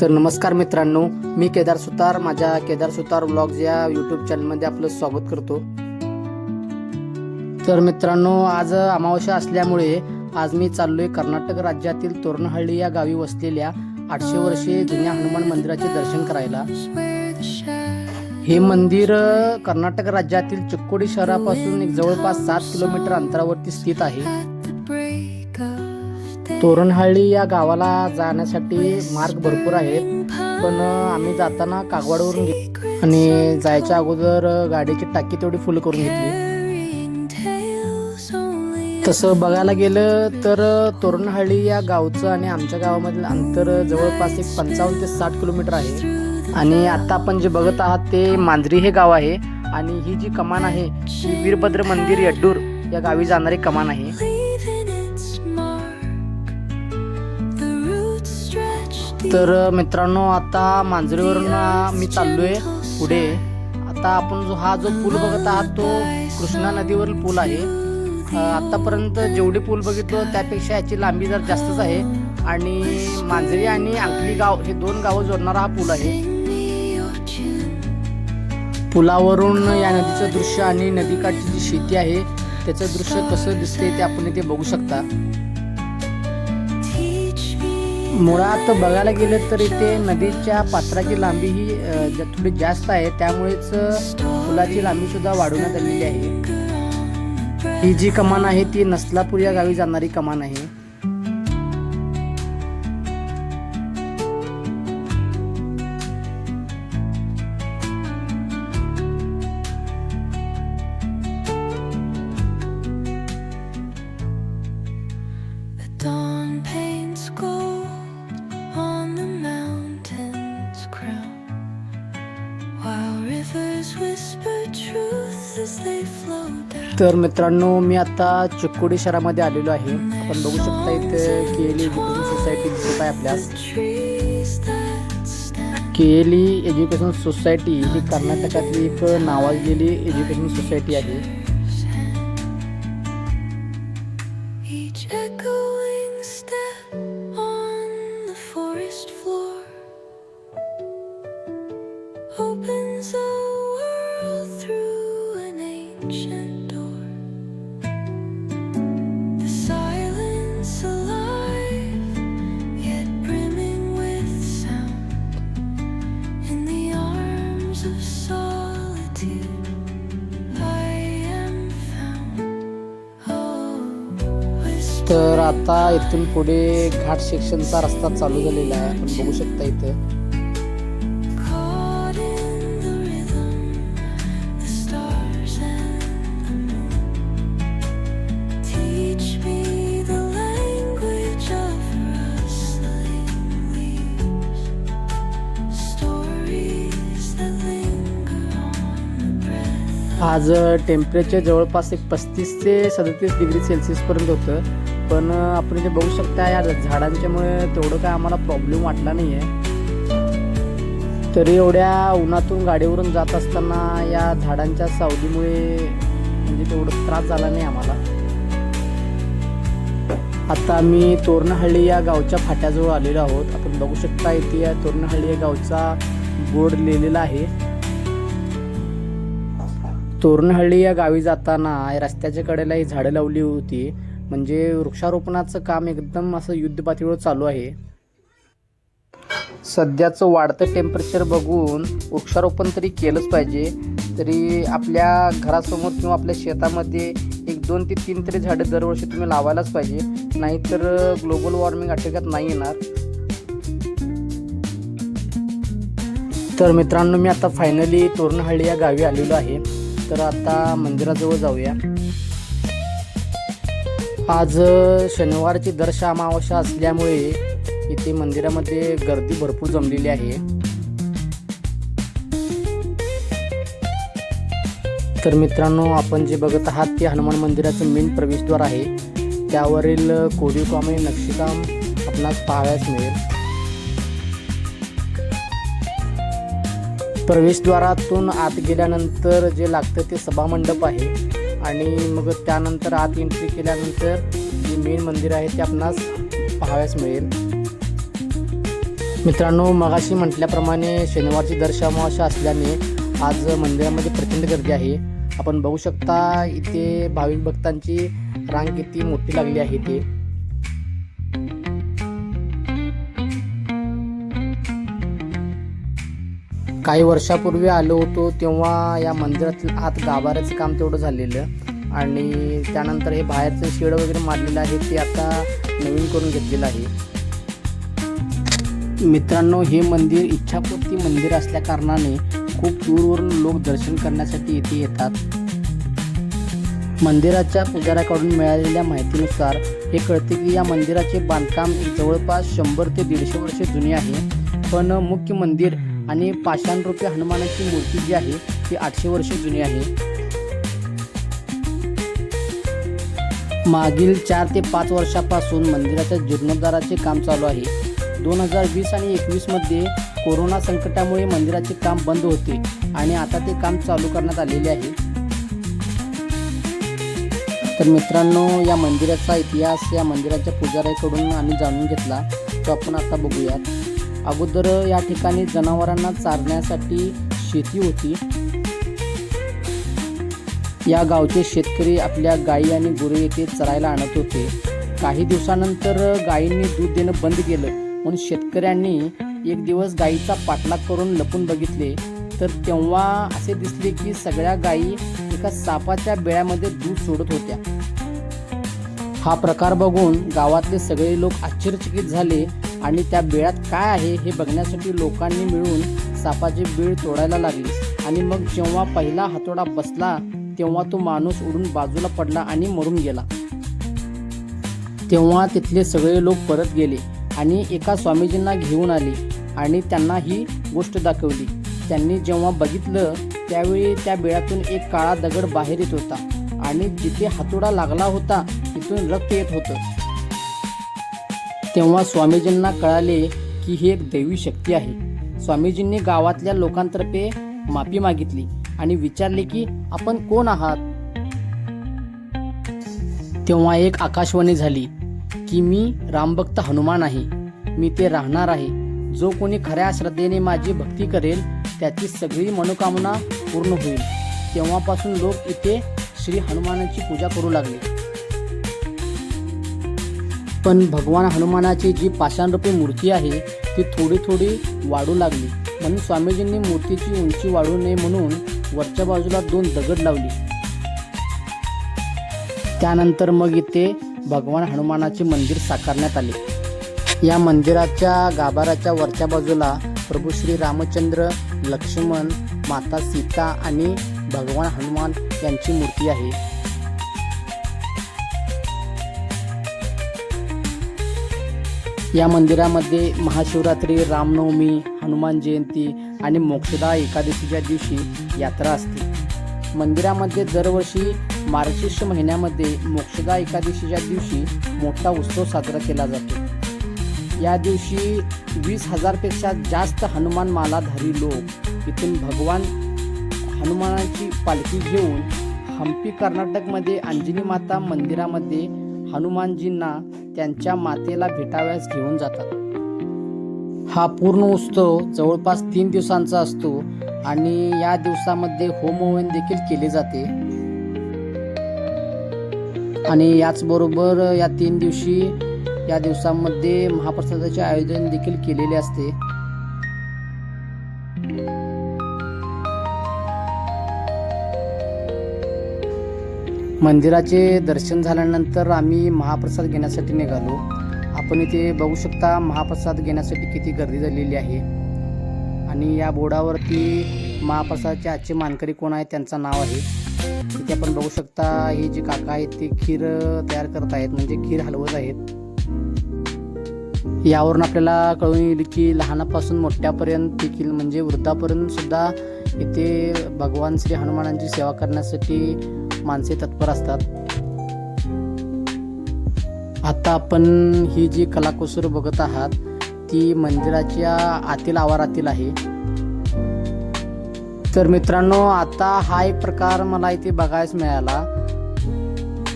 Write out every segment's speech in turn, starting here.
तर नमस्कार मित्रांनो मी केदार सुतार माझ्या केदार सुतार ब्लॉग्स या यूट्यूब चॅनलमध्ये आपलं स्वागत करतो. तर मित्रांनो आज अमावस्या असल्यामुळे आज मी चाललोय कर्नाटक राज्यातील तोरणहळ्ळी या गावी वसलेल्या आठशे वर्षे जुन्या हनुमान मंदिराचे दर्शन करायला. हे मंदिर कर्नाटक राज्यातील चिक्कोडी शहरापासून एक जवळपास सात किलोमीटर अंतरावरती स्थित आहे. तोरणहाळी या गावाला जाण्यासाठी मार्ग भरपूर आहेत. पण आम्ही जाताना कागवाडवरून घेत आणि जायच्या अगोदर गाडीची टाकी तेवढी फुल करून घेतली. तसं बघायला गेलं तर तोरणहाळी या गावचं आणि आमच्या गावामधील अंतर जवळपास एक पंचावन्न ते साठ किलोमीटर आहे. आणि आत्ता आपण जे बघत आहात ते मांजरी हे गाव आहे. आणि ही जी कमान आहे ही वीरभद्र मंदिर यड्डूर या गावी जाणारी कमान आहे. तर मित्रांनो आता मांजरीवरून मी मी चाललोय पुढे. आता आपण जो हा जो पूल बघत आहात तो कृष्णा नदीवरील पूल आहे. आत्तापर्यंत आतापर्यंत जेवढे पूल बघितलो त्यापेक्षा याची लांबी जर जास्तच आहे. आणि मांजरी आणि अंकली गाव हे दोन गावं जोडणारा हा पूल आहे. पुलावरून या नदीचं दृश्य आणि नदीकाठची जी शेती आहे त्याचं दृश्य कसं दिसते ते आपण इथे बघू शकता. मुळात बघायला गेलं तर इथे नदीच्या पात्राची लांबी ही थोडी जास्त आहे. त्यामुळेच अ, पुलाची लांबी सुद्धा वाढवण्यात आलेली आहे. ही जी कमान आहे ती नसलापूर या गावी जाणारी कमान आहे. तर मित्रांनो मी आता चिक्कोडी शहरामध्ये आलेलो आहे. आपण बघू शकता इथे केएली एज्युकेशन सोसायटी दिसत आहे आपल्यास. केएली एज्युकेशन सोसायटी ही कर्नाटकातली एक नावाजलेली एज्युकेशन सोसायटी आहे. तर आता इथून पुढे घाट सेक्शनचा रस्ता चालू झालेला आहे. आपण बघू शकता इथं. आज टेम्परेचर जवळपास एक पस्तीस ते सदतीस डिग्री सेल्सिअसपर्यंत होतं. पण आपण इथे बघू शकता या झाडांच्यामुळे तेवढं काय आम्हाला प्रॉब्लेम वाटला नाही आहे तरी एवढ्या उन्हातून गाडीवरून जात असताना या झाडांच्या सावलीमुळे म्हणजे तेवढं त्रास झाला नाही आम्हाला. आता आम्ही तोरणहळ्ळी या गावच्या फाट्याजवळ आलेलो आहोत. आपण बघू शकता इथे या तोरणहळ्ळी या गावचा बोर्ड लिहिलेला आहे. तोरणहळ्ळी या गावी जाताना रस्त्याच्या कडेला ही झाडं लावली होती. म्हणजे वृक्षारोपणाचं काम एकदम असं युद्धपातळीवर चालू आहे. सध्याचं वाढतं टेम्परेचर बघून वृक्षारोपण तरी केलंच पाहिजे. तरी आपल्या घरासमोर किंवा आपल्या शेतामध्ये एक दोन ते तीन तरी झाडं दरवर्षी तुम्ही लावायलाच पाहिजे. नाहीतर ग्लोबल वॉर्मिंग आटोक्यात नाही येणार. तर मित्रांनो मी आता फायनली तोरणहळ्ळी या गावी आलेलो आहे. तर आता मंदिराजवळ जाऊया. आज शनिवारची दर्श अमावस्या असल्यामुळे इथे मंदिरामध्ये गर्दी भरपूर जमलेली आहे. तर मित्रांनो आपण जे बघत आहात ते हनुमान मंदिराचं मेन प्रवेशद्वार आहे. त्यावरील कोरीव काम नक्षीकाम आपणास पाहावयास मिळेल. प्रवेशद्वारातून आत गेल्यानंतर जे लागतं ते सभामंडप आहे. आणि मग त्यानंतर आत एंट्री केल्यानंतर जे मेन मंदिर आहे ते आपणास पाहावयास मिळेल. मित्रांनो मगाशी म्हटल्याप्रमाणे शनिवारची दर्शामाशा असल्याने आज मंदिरामध्ये प्रचंड गर्दी आहे. आपण बघू शकता इथे भाविक भक्तांची रांग किती मोठी लागली आहे ते. काही वर्षापूर्वी आलो होतो तेव्हा या मंदिरातील आत गाभाऱ्याचं काम तेवढं झालेलं. आणि त्यानंतर हे बाहेरचं शेड वगैरे मारलेलं आहे ते आता नवीन करून घेतलेलं आहे. मित्रांनो हे मंदिर इच्छापूर्ती मंदिर असल्या कारणाने खूप दूरवरून लोक दर्शन करण्यासाठी येथे येतात. मंदिराच्या पुजाऱ्याकडून मिळालेल्या माहितीनुसार हे कळते की या मंदिराचे बांधकाम जवळपास शंभर ते दीडशे वर्षे जुने आहे. पण मुख्य मंदिर आणि पाषाणरूपी हनुमानाची मूर्ती जी आहे ती आठशे वर्षे जुनी आहे. मागील चार ते पाच वर्षापासून मंदिराच्या जीर्णोद्धाराचे काम चालू आहे. दोन हजार वीस आणि एकवीसमध्ये कोरोना संकटामुळे मंदिराचे काम बंद होते आणि आता ते काम चालू करण्यात आलेले आहे. तर मित्रांनो या मंदिराचा इतिहास या मंदिराच्या पुजाऱ्याकडून आम्ही जाणून घेतला तो आपण आता बघूयात. अगोदर या ठिकाणी जनावरांना चारण्यासाठी शेती होती. या गावचे शेतकरी आपल्या गायी आणि गुरे येथे चरायला आणत होते. काही दिवसानंतर गायींनी दूध देणं बंद केलं. म्हणून शेतकऱ्यांनी एक दिवस गायीचा पाठलाग करून लपून बघितले. तर तेव्हा असे दिसले की सगळ्या गायी एका सापाच्या बेळ्यामध्ये दूध सोडत होत्या. हा प्रकार बघून गावातले सगळे लोक आश्चर्यचकित झाले. आणि त्या बेळात काय आहे हे बघण्यासाठी लोकांनी मिळून सापाची बीळ तोडायला लागली. आणि मग जेव्हा पहिला हातोडा बसला तेव्हा तो माणूस उडून बाजूला पडला आणि मरून गेला. तेव्हा तिथले सगळे लोक परत गेले आणि एका स्वामीजींना घेऊन आले आणि त्यांना ही गोष्ट दाखवली. त्यांनी जेव्हा बघितलं त्यावेळी त्या बेळातून एक काळा दगड बाहेर येत होता आणि जिथे हातोडा लागला होता तिथून रक्त येत होतं. तेव्हा स्वामीजींना कळाले की ही एक दैवी शक्ती आहे. स्वामीजींनी गावातल्या लोकांतर्फे माफी मागितली आणि विचारले की आपण कोण आहात? तेव्हा एक आकाशवाणी झाली की मी रामभक्त हनुमान आहे. मी ते राहणार आहे. जो कोणी खऱ्या श्रद्धेने माझी भक्ती करेल त्याची सगळी मनोकामना पूर्ण होईल. तेव्हापासून लोक इथे श्री हनुमानाची पूजा करू लागले. पण भगवान हनुमानाची जी पाषाणरूपी मूर्ती आहे ती थोडी थोडी वाढू लागली. म्हणून स्वामीजींनी मूर्तीची उंची वाढू नये म्हणून वरच्या बाजूला दोन दगड लावली. त्यानंतर मग इथे भगवान हनुमानाचे मंदिर साकारण्यात आले. या मंदिराच्या गाभाराच्या वरच्या बाजूला प्रभू श्री रामचंद्र लक्ष्मण माता सीता आणि भगवान हनुमान यांची मूर्ती आहे. या मंदिरामध्ये महाशिवरात्री रामनवमी हनुमान जयंती आणि मोक्षदा एकादशीच्या दिवशी यात्रा असते. मंदिरामध्ये दरवर्षी मार्गशीर्ष महिन्यामध्ये मोक्षदा एकादशीच्या दिवशी मोठा उत्सव साजरा केला जातो. या दिवशी वीस हजारपेक्षा जास्त हनुमान मालाधारी लोक इथून भगवान हनुमानाची पालखी घेऊन हम्पी कर्नाटकमध्ये अंजनी माता मंदिरामध्ये हनुमानजींना त्यांच्या मातेला भेटाव्यास घेऊन जातात. हा पूर्ण उत्सव जवळपास तीन दिवसांचा असतो आणि या दिवसामध्ये होमहवन देखील केले जाते. आणि याचबरोबर या तीन दिवशी या दिवसामध्ये महाप्रसादाचे आयोजन देखील केलेले असते. मंदिराचे दर्शन झाल्यानंतर आम्ही महाप्रसाद घेण्यासाठी निघालो. आपण इथे बघू शकता महाप्रसाद घेण्यासाठी किती गर्दी झालेली आहे. आणि या बोर्डावरती महाप्रसादाचे आजचे मानकरी कोण आहेत त्यांचं नाव आहे. इथे आपण बघू शकता हे जे काका आहेत ते खीर तयार करत आहेत म्हणजे खीर हलवत आहेत. यावरून आपल्याला कळून येईल की लहानापासून मोठ्यापर्यंत देखील म्हणजे वृद्धापर्यंत सुद्धा इथे भगवान श्री हनुमानांची सेवा करण्यासाठी माणसे तत्पर असतात. आता आपण ही जी कलाकुसर बघत आहात ती मंदिराच्या आतील आवारातील आहे. तर मित्रांनो आता हा एक प्रकार मला इथे बघायच मिळाला.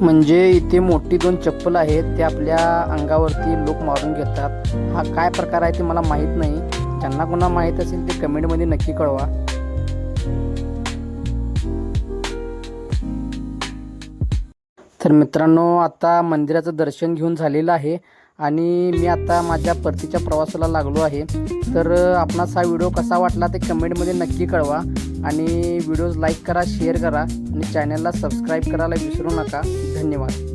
म्हणजे इथे मोठी दोन चप्पल आहेत ते आपल्या अंगावरती लोक मारून घेतात. हा काय प्रकार आहे ते मला माहीत नाही. ज्यांना कोणा माहीत असेल ते कमेंटमध्ये नक्की कळवा. तर मित्रांनो आता मंदिराचं दर्शन घेऊन झालेलं आहे आणि मी आता माझ्या परतीच्या प्रवासाला लागलो आहे. तर आपणास हा व्हिडिओ कसा वाटला ते कमेंटमध्ये नक्की कळवा आणि व्हिडिओज लाईक करा शेअर करा आणि चॅनलला सबस्क्राईब करायला विसरू नका. धन्यवाद.